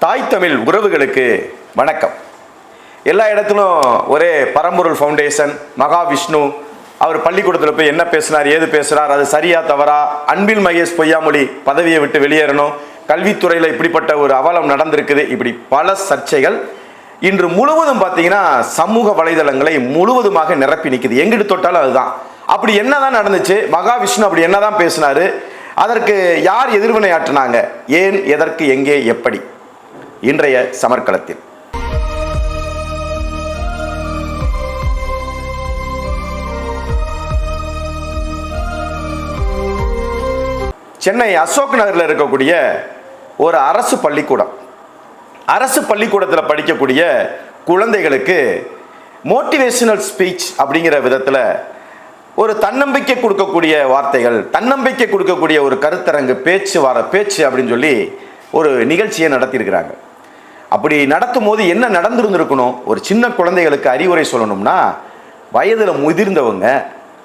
தாய் தமிழ் உறவுகளுக்கு வணக்கம். எல்லா இடத்திலும் ஒரே பரம்பொருள் ஃபவுண்டேஷன் மகாவிஷ்ணு அவர் பள்ளிக்கூடத்தில் போய் என்ன பேசினார் ஏது பேசுறார் அது சரியா தவறா அன்பில் மகேஷ் பொய்யாமொழி பதவியை விட்டு வெளியேறணும் கல்வித்துறையில் இப்படிப்பட்ட ஒரு அவலம் நடந்திருக்குது இப்படி பல சர்ச்சைகள் இன்று முழுவதும் பார்த்தீங்கன்னா சமூக வலைதளங்களை முழுவதுமாக நிரப்பி நிற்குது எங்கிட்டு தொட்டாலும் அதுதான். அப்படி என்னதான் நடந்துச்சு மகாவிஷ்ணு அப்படி என்னதான் பேசினாரு அதற்கு யார் எதிர்வினை ஆற்றினாங்க ஏன் எதற்கு எங்கே எப்படி? இன்றைய சமர்க்களத்தில். சென்னை அசோக் நகரில் இருக்கக்கூடிய ஒரு அரசு பள்ளிக்கூடம். அரசு பள்ளிக்கூடத்தில் படிக்கக்கூடிய குழந்தைகளுக்கு மோட்டிவேஷனல் ஸ்பீச் அப்படிங்கிற விதத்தில் ஒரு தன்னம்பிக்கை கொடுக்கக்கூடிய வார்த்தைகள் தன்னம்பிக்கை கொடுக்கக்கூடிய ஒரு கருத்தரங்கு பேச்சு வர பேச்சு அப்படின்னு சொல்லி ஒரு நிகழ்ச்சியை நடத்தியிருக்கிறாங்க. அப்படி நடத்தும் போது என்ன நடந்திருந்திருக்கணும்? ஒரு சின்ன குழந்தைகளுக்கு அறிவுரை சொல்லணும்னா வயதில் முதிர்ந்தவங்க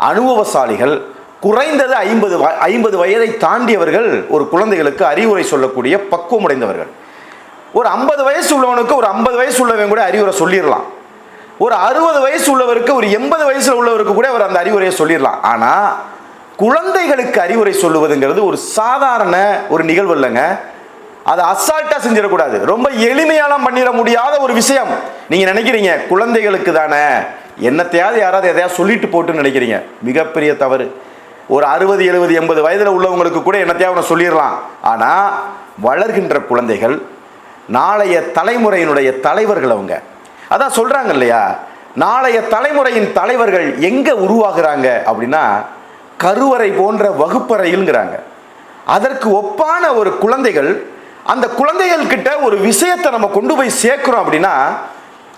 அனுபவசாலிகள் குறைந்தது ஐம்பது ஐம்பது வயதை தாண்டியவர்கள் ஒரு குழந்தைகளுக்கு அறிவுரை சொல்லக்கூடிய பக்குவமுடைந்தவர்கள். ஒரு ஐம்பது வயசு உள்ளவனுக்கு ஒரு ஐம்பது வயசு உள்ளவன் கூட அறிவுரை சொல்லிடலாம். ஒரு அறுபது வயசு உள்ளவருக்கு ஒரு எண்பது வயசில் உள்ளவருக்கு கூட அவர் அந்த அறிவுரையை சொல்லிடலாம். ஆனால் குழந்தைகளுக்கு அறிவுரை சொல்லுவதுங்கிறது ஒரு சாதாரண ஒரு நிகழ்வு இல்லைங்க. அதை அசால்ட்டா செஞ்சிடக்கூடாது. ரொம்ப எளிமையாலாம் பண்ணிட முடியாத ஒரு விஷயம். நீங்க நினைக்கிறீங்க குழந்தைகளுக்கு தானே? என்னத்தையாவது யாராவது எதையாவது சொல்லிட்டு போட்டுன்னு நினைக்கிறீங்க. மிகப்பெரிய தவறு. ஒரு அறுபது எழுபது எண்பது வயதில் உள்ளவங்களுக்கு கூட என்னத்தையாவது ஒன்று சொல்லிடலாம். ஆனால் வளர்கின்ற குழந்தைகள் நாளைய தலைமுறையினுடைய தலைவர்கள் அவங்க. அதான் சொல்கிறாங்க இல்லையா? நாளைய தலைமுறையின் தலைவர்கள் எங்கே உருவாகிறாங்க அப்படின்னா கருவறை போன்ற வகுப்பறையில்ங்கிறாங்க. அதற்கு ஒப்பான ஒரு குழந்தைகள் அந்த குழந்தைகள் கிட்ட ஒரு விஷயத்தை நம்ம கொண்டு போய் சேர்க்கிறோம் அப்படின்னா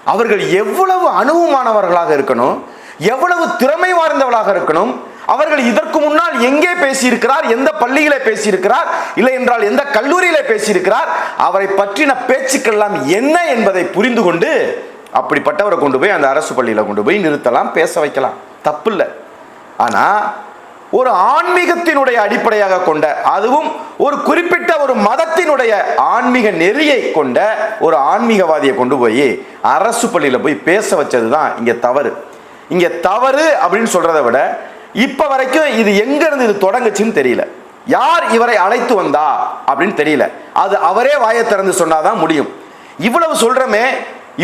அவர்கள் எவ்வளவு அனுபவமானவர்களாக இருக்கணும் எவ்வளவு திறமை வாய்ந்தவர்களாக இருக்கணும் அவர்கள் இதற்கு முன்னால் எங்கே பேசியிருக்கிறார் எந்த பள்ளியில பேசியிருக்கிறார் இல்லை என்றால் எந்த கல்லூரியில பேசியிருக்கிறார் அவரை பற்றின பேச்சுக்கெல்லாம் என்ன என்பதை புரிந்து கொண்டு அப்படிப்பட்டவரை கொண்டு போய் அந்த அரசு பள்ளியில கொண்டு போய் நிறுத்தலாம் பேச வைக்கலாம். தப்பு இல்லை ஆனா ஒரு ஆன்மீகத்தினுடைய அடிப்படையாக கொண்ட அதுவும் ஒரு குறிப்பிட்ட ஒரு மதத்தினுடைய ஆன்மீக நெறியை கொண்ட ஒரு ஆன்மீகவாதியை கொண்டு போய் அரசு பள்ளியில் போய் பேச வச்சது தான் இங்கே தவறு. இங்கே தவறு அப்படின்னு சொல்கிறத விட இப்போ வரைக்கும் இது எங்கேருந்து இது தொடங்குச்சுன்னு தெரியல. யார் இவரை அழைத்து வந்தா அப்படின்னு தெரியல. அது அவரே வாயை திறந்து சொன்னாதான் முடியும். இவ்வளவு சொல்கிறமே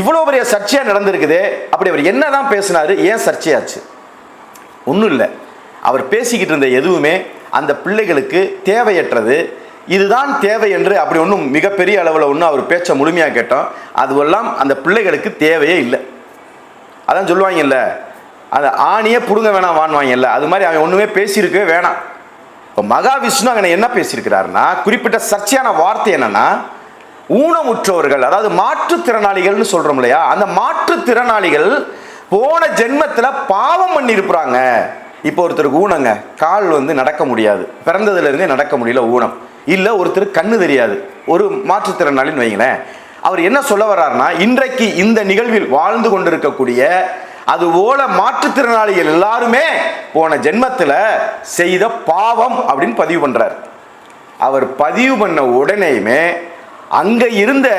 இவ்வளோ பெரிய சர்ச்சையாக நடந்திருக்குது அப்படி அவர் என்னதான் பேசினார் ஏன் சர்ச்சையாச்சு? ஒன்றும் இல்லை. அவர் பேசிக்கிட்டு இருந்த எதுவுமே அந்த பிள்ளைகளுக்கு தேவையற்றது. இதுதான் தேவை என்று அப்படி ஒன்றும் மிகப்பெரிய அளவில் ஒன்றும் அவர் பேச்சை முழுமையாக கேட்டோம். அதுவெல்லாம் அந்த பிள்ளைகளுக்கு தேவையே இல்லை. அதான் சொல்லுவாங்கல்ல அந்த ஆணியே புடுங்க வேணாம் வாங்குவாங்கல்ல அது மாதிரி அவன் ஒன்றுமே பேசியிருக்கவே வேணாம். இப்போ மகாவிஷ்ணு அங்கே என்ன பேசியிருக்கிறாருன்னா குறிப்பிட்ட சர்ச்சையான வார்த்தை என்னன்னா ஊனமுற்றவர்கள் அதாவது மாற்றுத்திறனாளிகள்னு சொல்கிறோம் இல்லையா? அந்த மாற்றுத்திறனாளிகள் போன ஜென்மத்தில் பாவம் பண்ணியிருப்பாங்க இப்போ ஒருத்தருக்கு ஊனங்க கால் வந்து நடக்க முடியாது. பிறந்ததுலேருந்தே நடக்க முடியல ஊனம். இல்லை ஒருத்தருக்கு கண்ணு தெரியாது. ஒரு மாற்றுத்திறனாளின்னு வைங்களேன் அவர் என்ன சொல்ல வர்றாருன்னா இன்றைக்கு இந்த நிகழ்வில் வாழ்ந்து கொண்டிருக்கக்கூடிய அது போல மாற்றுத்திறனாளிகள் எல்லாருமே போன ஜென்மத்தில் செய்த பாவம் அப்படின்னு பதிவு பண்ணுறார் அவர் பதிவு பண்ண உடனேயுமே அங்கே இருந்த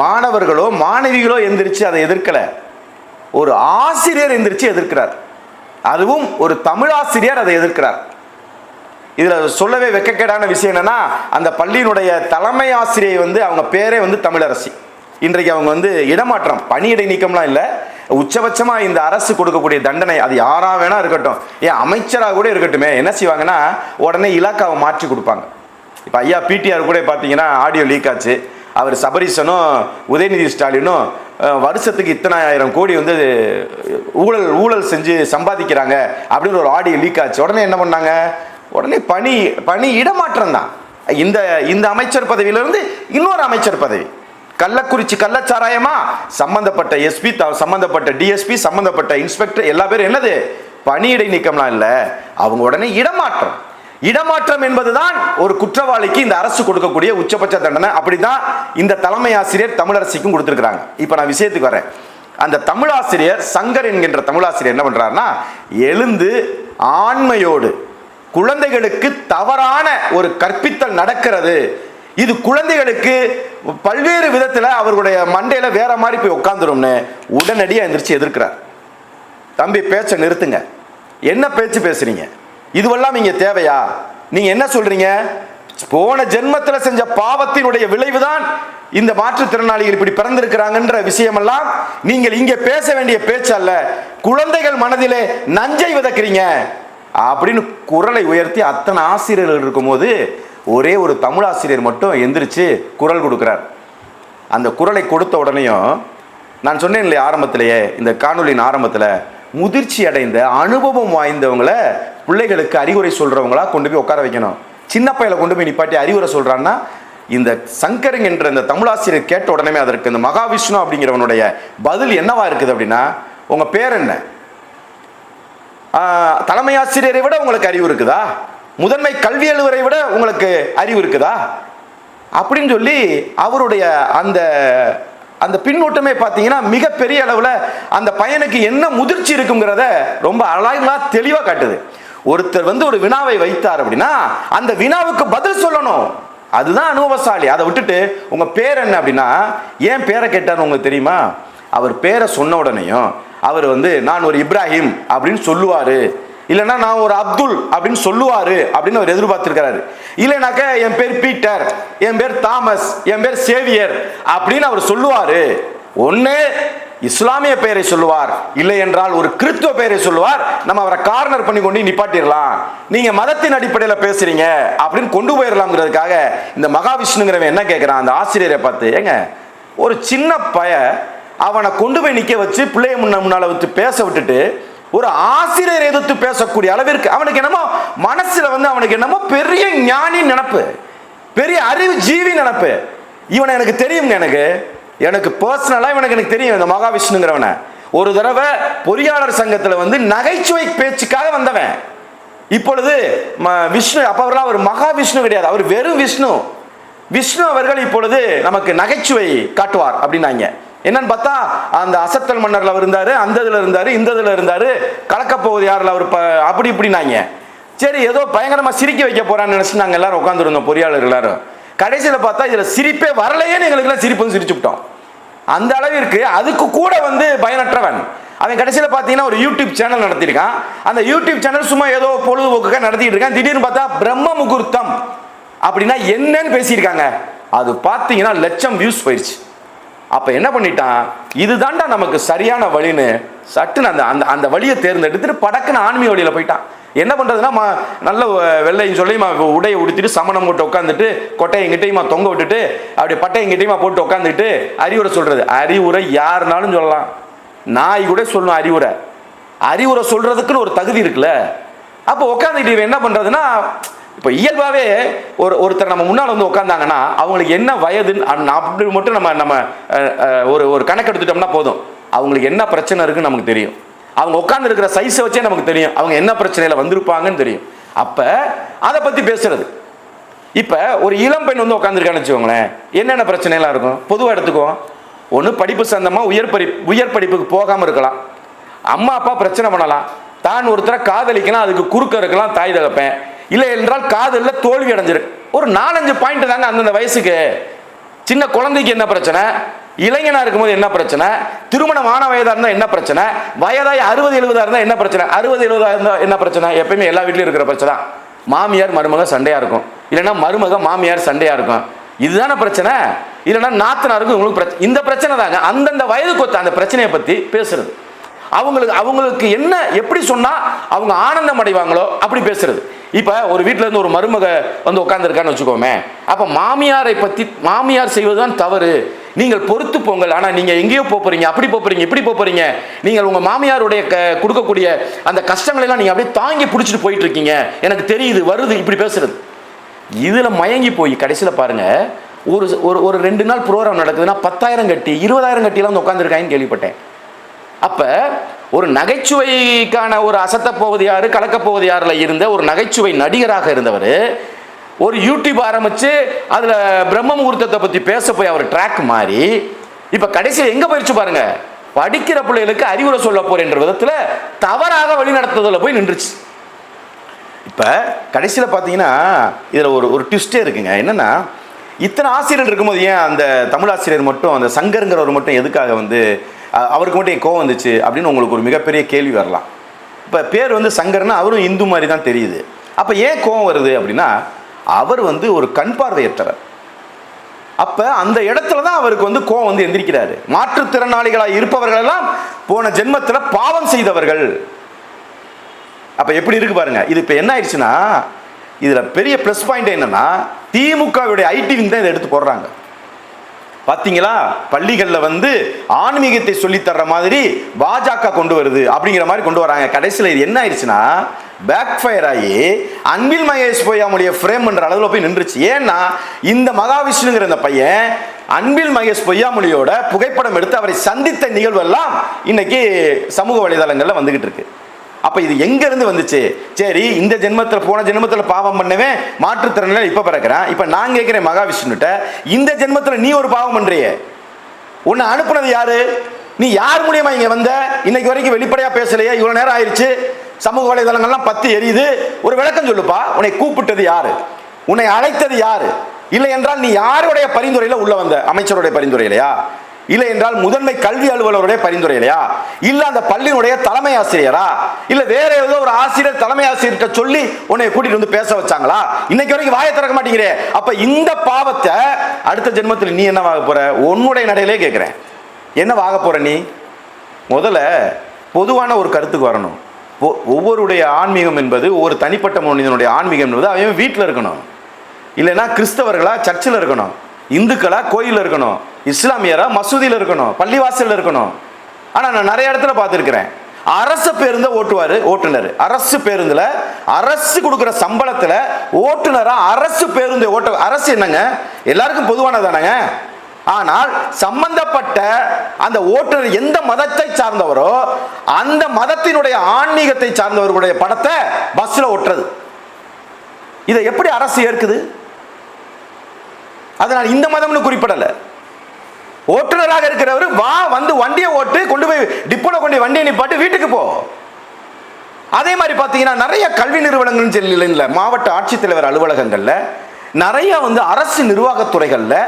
மாணவர்களோ மாணவிகளோ எந்திரிச்சு அதை எதிர்க்கலை. ஒரு ஆசிரியர் எந்திரிச்சு எதிர்க்கிறார். அதுவும் ஒரு தமிழ் ஆசிரியர் அதை எதிர்க்கிறார். இதில் சொல்லவே வெக்கக்கேடான விஷயம் என்னன்னா அந்த பள்ளியினுடைய தலைமை ஆசிரியை வந்து அவங்க பேரே வந்து தமிழரசி. இன்றைக்கு அவங்க வந்து இடமாற்றம் பணியிடை நீக்கம்லாம் இல்லை. உச்சபட்சமாக இந்த அரசு கொடுக்கக்கூடிய தண்டனை அது யாராக வேணா இருக்கட்டும். ஏன் அமைச்சராக கூட இருக்கட்டுமே என்ன செய்வாங்கன்னா உடனே இலாக்காவை மாற்றி கொடுப்பாங்க. இப்போ ஐயா பிடிஆர் கூட பார்த்தீங்கன்னா ஆடியோ லீக் ஆச்சு. அவர் சபரீசனும் உதயநிதி ஸ்டாலினும் வருஷத்துக்கு இத்தனை ஆயிரம் கோடி வந்து ஊழல் ஊழல் செஞ்சு சம்பாதிக்கிறாங்க அப்படின்னு ஒரு ஆடியோ லீக் ஆச்சு. உடனே என்ன பண்ணாங்க? உடனே பணி பணி இடமாற்றம் தான். இந்த இந்த அமைச்சர் பதவியிலிருந்து இன்னொரு அமைச்சர் பதவி. கள்ளக்குறிச்சி கள்ளச்சாராயமா? சம்பந்தப்பட்ட எஸ்பி சம்பந்தப்பட்ட டிஎஸ்பி சம்பந்தப்பட்ட இன்ஸ்பெக்டர் எல்லா பேரும் என்னது? பணியிடை நீக்கம்லாம் இல்லை. அவங்க உடனே இடமாற்றம். இடமாற்றம் என்பதுதான் ஒரு குற்றவாளிக்கு இந்த அரசு கொடுக்கக்கூடிய உச்சபட்ச தண்டனை. அப்படிதான் இந்த தலைமை ஆசிரியர் தமிழரசிக்கும் கொடுத்துருக்காங்க இப்போ நான் விஷயத்துக்கு வரேன். அந்த தமிழாசிரியர் சங்கர் என்கின்ற தமிழாசிரியர் என்ன பண்றாருன்னா எழுந்து ஆண்மையோடு குழந்தைகளுக்கு தவறான ஒரு கற்பித்தல் நடக்கிறது. இது குழந்தைகளுக்கு பல்வேறு விதத்தில் அவர்களுடைய மண்டையில வேற மாதிரி போய் உட்காந்துரும்னு உடனடியாக எந்திரிச்சு எதிர்க்கிறார். தம்பி பேச்சை நிறுத்துங்க. என்ன பேச்சு பேசுறீங்க? இதுவெல்லாம் இங்க தேவையா? நீங்க என்ன சொல்றீங்க? போன ஜென்மத்தில் செஞ்ச பாவத்தினுடைய விளைவுதான் இந்த மாற்றுத்திறனாளிகள் இப்படி பிறந்திருக்கிறாங்கன்ற விஷயமெல்லாம் நீங்கள் இங்கே பேச வேண்டிய பேச்சு அல்ல குழந்தைகள் மனதிலே நஞ்சை விதக்கிறீங்க. அப்படின்னு குரலை உயர்த்தி அத்தனை ஆசிரியர்கள் இருக்கும்போது ஒரே ஒரு தமிழ் ஆசிரியர் மட்டும் எந்திரிச்சு குரல் கொடுக்குறார். அந்த குரலை கொடுத்த உடனேயும் நான் சொன்னேன் இல்லையா ஆரம்பத்திலேயே இந்த காணொலியின் ஆரம்பத்தில் முதிர்ச்சி அடைந்த அனுபவம் வாய்ந்தவங்களை பிள்ளைகளுக்கு அறிவுரை சொல்கிறவங்களா கொண்டு போய் உட்கார வைக்கணும். சின்ன பையில கொண்டு போய் நிப்பாட்டி அறிவுரை சொல்கிறான்னா இந்த சங்கரங் என்ற இந்த தமிழாசிரியர் கேட்ட உடனே அதற்கு இந்த மகாவிஷ்ணு அப்படிங்கிறவனுடைய பதில் என்னவா இருக்குது அப்படின்னா உங்க பேர் என்ன? தலைமை ஆசிரியரை விட உங்களுக்கு அறிவு இருக்குதா? முதன்மை கல்வி அலுவலரை விட உங்களுக்கு அறிவு இருக்குதா? அப்படின்னு சொல்லி அவருடைய அந்த அந்த பின்னூட்டமே பார்த்தீங்கன்னா மிகப்பெரிய அளவில் அந்த பையனுக்கு என்ன முதிர்ச்சி இருக்குங்கிறத ரொம்ப அழகா தெளிவாக காட்டுது. ஒருத்தர் வந்து ஒரு வினாவை வைத்தார் அப்படின்னா அந்த வினாவுக்கு பதில் சொல்லணும். அதுதான் அனுபவசாலி. அதை விட்டுட்டு உங்கள் பேர் என்ன அப்படின்னா ஏன் பேரை கேட்டார்னு உங்களுக்கு தெரியுமா? அவர் பேரை சொன்ன உடனேயும் அவர் வந்து நான் ஒரு இப்ராஹிம் அப்படின்னு சொல்லுவார். இல்லைன்னா நான் ஒரு அப்துல் அப்படின்னு சொல்லுவாரு அப்படின்னு அவர் எதிர்பார்த்திருக்கிறாரு. இல்லைனாக்க என் பேர் பீட்டர் என் பேர் தாமஸ் என் பேர் சேவியர் அப்படின்னு அவர் சொல்லுவாரு. ஒன்று இஸ்லாமிய பெயரை சொல்லுவார். இல்லை என்றால் ஒரு கிறிஸ்துவ பெயரை சொல்லுவார். நம்ம அவரை கார்னர் பண்ணி கொண்டு நிப்பாட்டிடலாம். நீங்க மதத்தின் அடிப்படையில் பேசுறீங்க அப்படின்னு கொண்டு போயிடலாம்ங்கிறதுக்காக இந்த மகாவிஷ்ணுங்கிறவன் என்ன கேட்கிறான் அந்த ஆசிரியரை பார்த்து ஏங்க ஒரு சின்ன பய அவனை கொண்டு போய் நிற்க வச்சு பிள்ளைய முன்ன முன்னால வச்சு பேச விட்டுட்டு ஒரு ஆசிரியர் எதிர்த்து பேசக்கூடிய அளவிற்கு அவனுக்கு என்னமோ மனசுல வந்து அவனுக்கு என்னமோ பெரிய ஞானி நினப்பு பெரிய அறிவு ஜீவி நினப்பு. இவனை எனக்கு தெரியுங்க எனக்கு. எனக்கு பர்சனலா இவனுக்கு எனக்கு தெரியும் இந்த மகாவிஷ்ணுங்கிறவனை. ஒரு தடவை பொறியாளர் சங்கத்துல வந்து நகைச்சுவை பேச்சுக்காக வந்தவன். இப்பொழுது ம- விஷ்ணு அப்ப அவர்லாம் அவர் மகாவிஷ்ணு கிடையாது. அவர் வெறும் விஷ்ணு. விஷ்ணு அவர்கள் இப்பொழுது நமக்கு நகைச்சுவை காட்டுவார் அப்படின்னாங்க. என்னன்னு பார்த்தா அந்த அசத்தல் மன்னர்ல அவர் இருந்தாரு அந்த இதுல இருந்தாரு இந்த இதுல இருந்தாரு கலக்கப் போவது யாரில் அவர் ப- அப்படி இப்படின்னாங்க. சரி ஏதோ பயங்கரமா சிரிக்க வைக்க போறான்னு நினைச்சு நாங்க எல்லாரும் உட்காந்துருந்தோம் பொறியாளர் எல்லாரும். கடைசியில பார்த்தா இதுல சிரிப்பே வரலையேன்னு எங்களுக்கு எல்லாம் சிரிப்பு சிரிச்சு விட்டோம். அந்த அளவிற்கு அதுக்கு கூட வந்து பயனற்றவன். அவன் கடைசியில் பார்த்தீங்கன்னா ஒரு யூடியூப் சேனல் நடத்தியிருக்கான். அந்த யூடியூப் சேனல் சும்மா ஏதோ பொழுதுபோக்குக்காக நடத்திட்டு இருக்கான். திடீர்னு பார்த்தா பிரம்ம முகூர்த்தம். அப்படின்னா என்னன்னு பேசியிருக்காங்க. அது பார்த்தீங்கன்னா லட்சம் வியூஸ் போயிடுச்சு அப்ப என்ன பண்ணிட்டான்? இதுதான்டா நமக்கு சரியான வழின்னு சட்டுன்னு அந்த அந்த அந்த வழியை தேர்ந்தெடுத்துட்டு படக்குன்னு ஆன்மீக வழியில போயிட்டான். என்ன பண்றதுன்னா நல்ல வ- வெள்ளையும் சொல்லி உடையை உடுத்திட்டு சமணம் போட்டு உட்காந்துட்டு கொட்டையை எங்கிட்டையுமா தொங்க விட்டுட்டு அப்படி பட்டை எங்கிட்டையுமா போட்டு உட்காந்துட்டு அறிவுரை சொல்றது. அறிவுரை யாருனாலும் சொல்லலாம். நாய் கூட சொல்லணும் அறிவுரை. அறிவுரை சொல்றதுக்குன்னு ஒரு தகுதி இருக்குல்ல. அப்போ உட்காந்துட்டு இவன் என்ன பண்றதுன்னா இப்போ இயல்பாகவே ஒரு ஒருத்தர் நம்ம முன்னால் வந்து உட்காந்தாங்கன்னா அவங்களுக்கு என்ன வயதுன்னு அப்படி மட்டும் நம்ம நம்ம ஒரு ஒரு கணக்கு எடுத்துட்டோம்னா போதும். அவங்களுக்கு என்ன பிரச்சனை இருக்குன்னு நமக்கு தெரியும். அவங்க உட்காந்துருக்கிற சைஸை வச்சே நமக்கு தெரியும். அவங்க என்ன பிரச்சனையில் வந்திருப்பாங்கன்னு தெரியும். அப்போ அதை பற்றி பேசுறது. இப்போ ஒரு இளம் பெண் வந்து உட்காந்துருக்கான்னு வச்சுக்கோங்களேன். என்னென்ன பிரச்சனைலாம் இருக்கும்? பொதுவாக எடுத்துக்குவோம் ஒன்று படிப்பு சந்தமாக உயர் படி உயர் படிப்புக்கு போகாமல் இருக்கலாம். அம்மா அப்பா பிரச்சனை பண்ணலாம். தான் ஒருத்தரை காதலிக்கலாம் அதுக்கு குறுக்க இருக்கலாம் தாய் தகப்பேன். இல்லை என்றால் காதலில் தோல்வி அடைஞ்சிருக்கு ஒரு நாலஞ்சு பாயிண்ட் தாங்க அந்தந்த வயசுக்கு. சின்ன குழந்தைக்கு என்ன பிரச்சனை? இளைஞனா இருக்கும்போது என்ன பிரச்சனை? திருமணம் ஆன வயதாக இருந்தால் என்ன பிரச்சனை? வயதாய் அறுபது எழுபதாக இருந்தால் என்ன பிரச்சனை? அறுபது எழுபதாக இருந்தால் என்ன பிரச்சனை? எப்பயுமே எல்லா வீட்லையும் இருக்கிற பிரச்சனை மாமியார் மருமக சண்டையாக இருக்கும். இல்லைன்னா மருமக மாமியார் சண்டையாக இருக்கும். இதுதானே பிரச்சனை? இல்லைன்னா நாத்தனாருக்கும் உங்களுக்கு பிரச்சனை இந்த பிரச்சனை தாங்க. அந்தந்த வயதுக்கு ஒத்த அந்த பிரச்சனையை பற்றி பேசுறது. அவங்களுக்கு அவங்களுக்கு என்ன எப்படி சொன்னால் அவங்க ஆனந்தம் அடைவாங்களோ அப்படி பேசுறது. இப்போ ஒரு வீட்டில் இருந்து ஒரு மருமக வந்து உட்காந்துருக்கான்னு வச்சுக்கோமே அப்போ மாமியாரை பற்றி மாமியார் செய்வதுதான் தவறு. நீங்கள் பொறுத்து போங்கள். ஆனால் நீங்கள் எங்கேயோ போகிறீங்க அப்படி போகிறீங்க இப்படி போகிறீங்க நீங்கள் உங்கள் மாமியாருடைய க- கொடுக்கக்கூடிய அந்த கஷ்டங்களை எல்லாம் அப்படியே தாங்கி பிடிச்சிட்டு போயிட்டு இருக்கீங்க எனக்கு தெரியுது வருது இப்படி பேசுறது. இதில் மயங்கி போய் கடைசியில் பாருங்கள் ஒரு ஒரு ஒரு ரெண்டு நாள் ப்ரோக்ராம் நடக்குதுன்னா பத்தாயிரம் கட்டி இருபதாயிரம் கட்டிலாம் வந்து உட்காந்துருக்காங்கன்னு கேள்விப்பட்டேன். அப்போ ஒரு நகைச்சுவைக்கான ஒரு அசத்தப்போவது யாரு கலக்க இருந்த ஒரு நகைச்சுவை நடிகராக இருந்தவர் ஒரு யூடியூப் ஆரம்பித்து அதில் பிரம்ம முகூர்த்தத்தை பற்றி பேச போய் அவர் ட்ராக் மாறி இப்போ கடைசியில் எங்கே போயிடுச்சு பாருங்கள் படிக்கிற பிள்ளைகளுக்கு அறிவுரை சொல்ல போகிறேன்ற விதத்தில் தவறாக வழி நடத்துறதுல போய் நின்றுச்சு. இப்போ கடைசியில் பார்த்தீங்கன்னா இதில் ஒரு ஒரு ட்விஸ்டே இருக்குங்க. என்னென்னா இத்தனை ஆசிரியர் இருக்கும்போது ஏன் அந்த தமிழ் ஆசிரியர் மட்டும் அந்த சங்கருங்கிறவர் மட்டும் எதுக்காக வந்து அவருக்கு மட்டும் கோவம் வந்துச்சு அப்படின்னு உங்களுக்கு ஒரு மிகப்பெரிய கேள்வி வரலாம். இப்போ பேர் வந்து சங்கர்னா அவரும் இந்து மாதிரி தான் தெரியுது. அப்போ ஏன் கோவம் வருது அப்படின்னா அவர் வந்து ஒரு கண் பார்வையற்றவர். அப்போ அந்த இடத்துல தான் அவருக்கு வந்து கோவம் வந்து எந்திரிக்கிறாரு. மாற்றுத்திறனாளிகளாக இருப்பவர்களெல்லாம் போன ஜென்மத்தில் பாவம் செய்தவர்கள். அப்போ எப்படி இருக்கு பாருங்க. இது இப்போ என்ன ஆயிடுச்சுன்னா இதில் பெரிய ப்ளஸ் பாயிண்ட் என்னன்னா திமுகவுடைய ஐடி விங் தான் இதை எடுத்து போடுறாங்க. பார்த்தீங்களா பள்ளிகளில் வந்து ஆன்மீகத்தை சொல்லித் தர்ற மாதிரி பாஜக கொண்டு வருது அப்படிங்கிற மாதிரி கொண்டு வராங்க. கடைசியில் இது என்ன ஆயிடுச்சுன்னா பேக் ஃபயர் ஆகி அன்பில் மகேஷ் பொய்யாமுடைய ஃப்ரேம்ன்ற அளவில் போய் நின்றுச்சு. ஏன்னா இந்த மகாவிஷ்ணுங்கிற இந்த பையன் அன்பில் மகேஷ் பொய்யாமொழியோட புகைப்படம் எடுத்து அவரை சந்தித்த நிகழ்வெல்லாம் இன்னைக்கு சமூக வலைதளங்களில் வந்துகிட்டு இருக்கு. அப்போ இது எங்கேருந்து வந்துச்சு? சரி இந்த ஜென்மத்தில் போன ஜென்மத்தில் பாவம் பண்ணவே மாற்றுத்திறனில் இப்போ பிறக்கிறேன். இப்போ நான் கேட்குறேன் மகாவிஷ்ணுட்ட இந்த ஜென்மத்தில் நீ ஒரு பாவம் பண்ணுறிய உன்னை அனுப்புனது யாரு? நீ யார் மூலியமா இங்கே வந்த? இன்னைக்கு வரைக்கும் வெளிப்படையாக பேசலையே? இவ்வளோ நேரம் ஆயிடுச்சு சமூக வலைதளங்கள்லாம் பத்தி எரியுது. ஒரு விளக்கம் சொல்லுப்பா. உன்னை கூப்பிட்டது யாரு? உன்னை அழைத்தது யாரு? இல்லை என்றால் நீ யாருடைய பரிந்துரையில் உள்ள வந்த? அமைச்சருடைய பரிந்துரையிலையா? இல்லை என்றால் முதன்மை கல்வி அலுவலருடைய பரிந்துரையிலையா இல்ல அந்த பள்ளியினுடைய தலைமை ஆசிரியரா? இல்ல வேற ஏதோ ஒரு ஆசிரியர் தலைமை ஆசிரியர்கிட்ட சொல்லி உன்னை கூட்டிட்டு வந்து பேச வச்சாங்களா? இன்னைக்கு வரைக்கும் வாயை திறக்க மாட்டேங்கிறே. அப்ப இந்த பாவத்தை அடுத்த ஜென்மத்தில் நீ என்ன வாங்க போற? உன்னுடைய நடையிலே கேட்கிறேன். என்ன வாங்க போற நீ? முதல்ல பொதுவான ஒரு கருத்துக்கு வரணும். ஒ- ஒவ்வொருடைய ஆன்மீகம் என்பது ஒவ்வொரு தனிப்பட்ட மனிதனுடைய ஆன்மீகம் என்பது அவன் வீட்டில் இருக்கணும். இல்லைன்னா கிறிஸ்தவர்களா சர்ச்சில் இருக்கணும். இந்துக்களா கோயிலில் இருக்கணும். இஸ்லாமியரா மசூதியில் இருக்கணும். பள்ளிவாசல் இருக்கணும். ஆனால் நான் நிறைய இடத்துல பார்த்துருக்கிறேன். அரசு பேருந்த ஓட்டுவார் ஓட்டுநர். அரசு பேருந்துல அரசு கொடுக்குற சம்பளத்தில் ஓட்டுநரா அரசு பேருந்தை ஓட்ட அரசு என்னங்க? எல்லாருக்கும் பொதுவானதானங்க ஆனால் சம்பந்தப்பட்ட அந்த ஓட்டுநர் எந்த மதத்தை சார்ந்தவரோ அந்த மதத்தினுடைய ஆன்மீகத்தை சார்ந்தவர்களுடைய படத்தை பஸ்ல ஓட்டுறது. இதை எப்படி அரசு ஏற்குது? அதனால் இந்த மதம்னு குறிப்பிடலை. ஓட்டுநராக இருக்கிறவர் வா வந்து வண்டியை ஓட்டு கொண்டு போய் டிப்போல கொண்டு வண்டியை நிப்பாட்டு வீட்டுக்கு போ. அதே மாதிரி பார்த்தீங்கன்னா நிறைய கல்வி நிறுவனங்கள்னு சொல்லி இல்லை மாவட்ட ஆட்சித்தலைவர் அலுவலகங்களில் நிறைய வந்து அரசு நிர்வாகத்துறைகளில்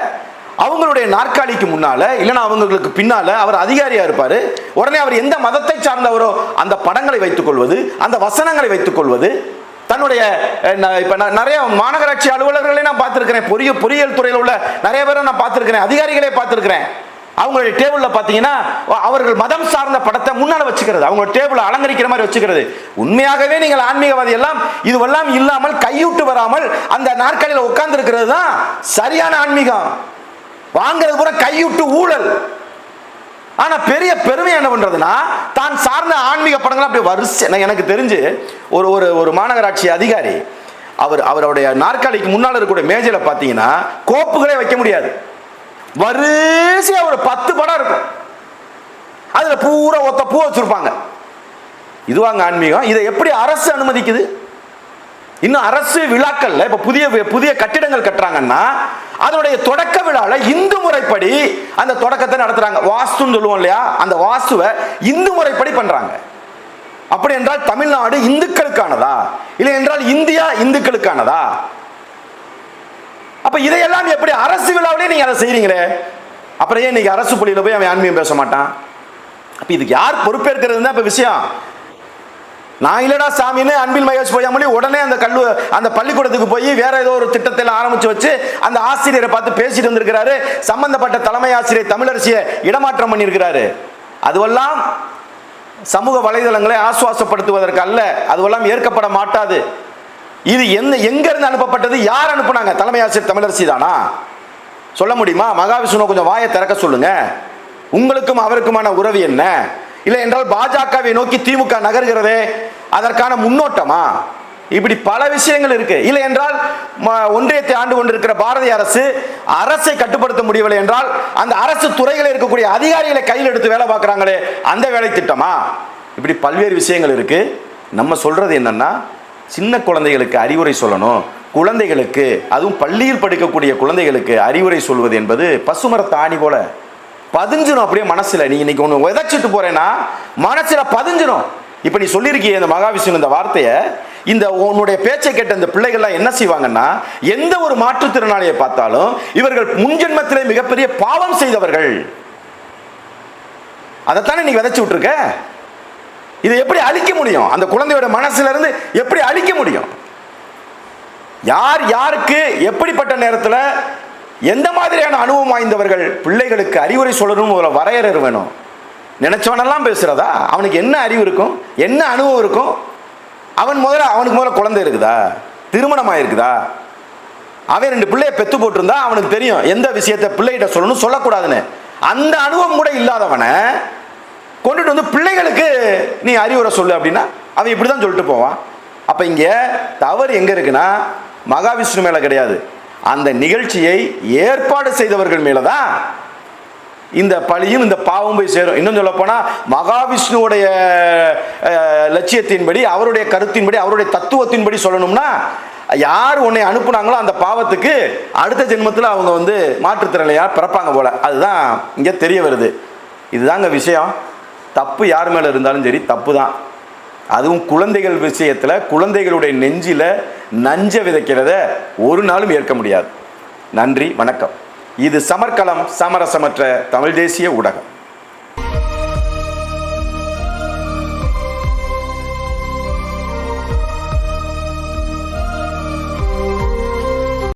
அவங்களுடைய நாற்காலிக்கு முன்னால இல்லைன்னா அவங்களுக்கு பின்னால அவர் அதிகாரியா இருப்பார். உடனே அவர் எந்த மதத்தை சார்ந்தவரோ அந்த படங்களை வைத்துக் கொள்வது அந்த வசனங்களை வைத்துக் கொள்வது தன்னுடைய அஹ், நான் நிறைய மாநகராட்சி அலுவலர்களை நான் பார்த்துருக்கிறேன். பொறிய பொறியியல் துறையில் உள்ள நிறைய பேரை நான் பார்த்துருக்கிறேன். அதிகாரிகளே பார்த்துருக்கிறேன். அவங்களுடைய டேபிளில் பார்த்தீங்கன்னா அவர்கள் மதம் சார்ந்த படத்தை முன்னால் வச்சுக்கிறது. அவங்க டேபிளை அலங்கரிக்கிற மாதிரி வச்சுக்கிறது. உண்மையாகவே நீங்கள் ஆன்மீகவாதி எல்லாம் இதுவெல்லாம் இல்லாமல் கையூட்டு வராமல் அந்த நாற்காலியில் உட்கார்ந்து இருக்கிறது தான் சரியான ஆன்மீகம். வாங்கிறது கூட கையூட்டு ஊழல். ஆனா பெரிய பெருமை என்ன பண்றதுன்னா தான் சார்ந்த ஆன்மீக படங்கள் அப்படி வரிசை நான் எனக்கு தெரிஞ்சு ஒரு ஒரு ஒரு மாநகராட்சி அதிகாரி அவர் அவருடைய நாற்காலிக்கு முன்னால் இருக்கக்கூடிய மேஜையில பார்த்தீங்கன்னா கோப்புகளே வைக்க முடியாது. வரிசையா ஒரு பத்து படம் இருக்கும். அதுல பூரா ஒத்த பூ வச்சிருப்பாங்க. இதுவாங்க ஆன்மீகம். இதை எப்படி அரசு அனுமதிக்குது? இன்னும் அரசு விழாக்கள்ல இப்ப புதிய புதிய கட்டிடங்கள் கட்டுறாங்கன்னா அதனுடைய தொடக்க விழாவில் இந்து முறைப்படி அந்த தொடக்கத்தை நடத்துறாங்க. வாஸ்துன்னு சொல்லுவோம் இல்லையா? அந்த வாஸ்துவை இந்து முறைப்படி பண்றாங்க. அப்படி என்றால் தமிழ்நாடு இந்துக்களுக்கானதா? இல்லை என்றால் இந்தியா இந்துக்களுக்கானதா? அப்ப இதையெல்லாம் எப்படி அரசு விழாவிலே நீங்க அதை செய்றீங்களே? அப்புறம் ஏன் இன்னைக்கு அரசு பள்ளியில போய் அவன் ஆன்மீகம் பேச மாட்டான்? அப்ப இதுக்கு யார் பொறுப்பேற்கிறது தான் இப்ப விஷயம். நான் இல்லடா சாமின்னு அன்பில் மகேஷ் பொய்யாமொழி உடனே அந்த கல்லு அந்த பள்ளிக்கூடத்துக்கு போய் வேற ஏதோ ஒரு திட்டத்தில் ஆரம்பிச்சு வச்சு அந்த ஆசிரியரை பார்த்து பேசிட்டு வந்திருக்கிறாரு. சம்பந்தப்பட்ட தலைமை ஆசிரியர் தமிழரசியை இடமாற்றம் பண்ணியிருக்கிறாரு. அதுவெல்லாம் சமூக வலைதளங்களை ஆசுவாசப்படுத்துவதற்கு அல்ல. அதுவெல்லாம் ஏற்கப்பட மாட்டாது. இது என்ன எங்க இருந்து அனுப்பப்பட்டது? யார் அனுப்புனாங்க? தலைமை ஆசிரியர் தமிழரசி தானா? சொல்ல முடியுமா? மகாவிஷ்ணு கொஞ்சம் வாயை திறக்க சொல்லுங்க. உங்களுக்கும் அவருக்குமான உறவு என்ன? இல்லை என்றால் பாஜகவை நோக்கி திமுக நகர்கிறதே அதற்கான முன்னோட்டமா? இப்படி பல விஷயங்கள் இருக்கு. இல்லை என்றால் ஒன்றியத்தை ஆண்டு கொண்டிருக்கிற பாரதிய அரசு அரசை கட்டுப்படுத்த முடியவில்லை என்றால் அந்த அரசு துறைகளில் இருக்கக்கூடிய அதிகாரிகளை கையில் எடுத்து வேலை பார்க்குறாங்களே அந்த வேலை திட்டமா? இப்படி பல்வேறு விஷயங்கள் இருக்கு. நம்ம சொல்றது என்னன்னா சின்ன குழந்தைகளுக்கு அறிவுரை சொல்லணும். குழந்தைகளுக்கு அதுவும் பள்ளியில் படிக்கக்கூடிய குழந்தைகளுக்கு அறிவுரை சொல்வது என்பது பசுமரத்தாணி போல. பதிஞ்சிடும் அப்படியே மனசில். நீ இன்னைக்கு ஒன்று விதைச்சிட்டு போறேன்னா மனசில் பதிஞ்சிடும் இப்போ நீ சொல்லியிருக்கிய இந்த மகாவிஷ்ணு இந்த வார்த்தையை இந்த உன்னுடைய பேச்சை கேட்ட இந்த பிள்ளைகள்லாம் என்ன செய்வாங்கன்னா எந்த ஒரு மாற்றுத்திறனாளியை பார்த்தாலும் இவர்கள் முன்ஜென்மத்திலே மிகப்பெரிய பாவம் செய்தவர்கள். அதைத்தானே நீ விதைச்சி விட்டுருக்க? இதை எப்படி அழிக்க முடியும்? அந்த குழந்தையோட மனசுல இருந்து எப்படி அழிக்க முடியும்? யார் யாருக்கு எப்படிப்பட்ட நேரத்தில் எந்த மாதிரியான அனுபவம் வாய்ந்தவர்கள் பிள்ளைகளுக்கு அறிவுரை சொல்லணும் ஒரு வரையறை வேணும்? நினைச்சவனெல்லாம் பேசுறதா? அவனுக்கு என்ன அறிவு இருக்கும்? என்ன அனுபவம் இருக்கும்? அவன் முதல்ல அவனுக்கு முதல்ல குழந்தை இருக்குதா? திருமணம் ஆயிருக்குதா அவன் ரெண்டு பிள்ளைய பெத்து போட்டிருந்தா அவனுக்கு தெரியும் எந்த விஷயத்த பிள்ளைகிட்ட சொல்லணும் சொல்லக்கூடாதுன்னு. அந்த அனுபவம் கூட இல்லாதவனை கொண்டுட்டு வந்து பிள்ளைகளுக்கு நீ அறிவுரை சொல்லு அப்படின்னா அவன் இப்படி தான் சொல்லிட்டு போவான். அப்போ இங்கே தவறு எங்கே இருக்குன்னா மகாவிஷ்ணு மேலே கிடையாது. அந்த நிகழ்ச்சியை ஏற்பாடு செய்தவர்கள் மேலே தான் இந்த பழியும் இந்த பாவம் போய் சேரும். இன்னும் சொல்ல போனா மகாவிஷ்ணுவுடைய லட்சியத்தின்படி அவருடைய கருத்தின்படி அவருடைய தத்துவத்தின்படி சொல்லணும்னா யார் உன்னை அனுப்புனாங்களோ அந்த பாவத்துக்கு அடுத்த ஜென்மத்தில் அவங்க வந்து மாற்றுத்திறனையா பிறப்பாங்க போல. அதுதான் இங்கே தெரிய வருது. இதுதாங்க விஷயம். தப்பு யார் மேலே இருந்தாலும் சரி தப்பு தான் அதுவும் குழந்தைகள் விஷயத்தில் குழந்தைகளுடைய நெஞ்சில் நஞ்ச விதைக்கிறத ஒரு நாளும் ஏற்க முடியாது. நன்றி வணக்கம். இது சமர்க்கலம் சமரசமற்ற தமிழ் தேசிய ஊடகம்.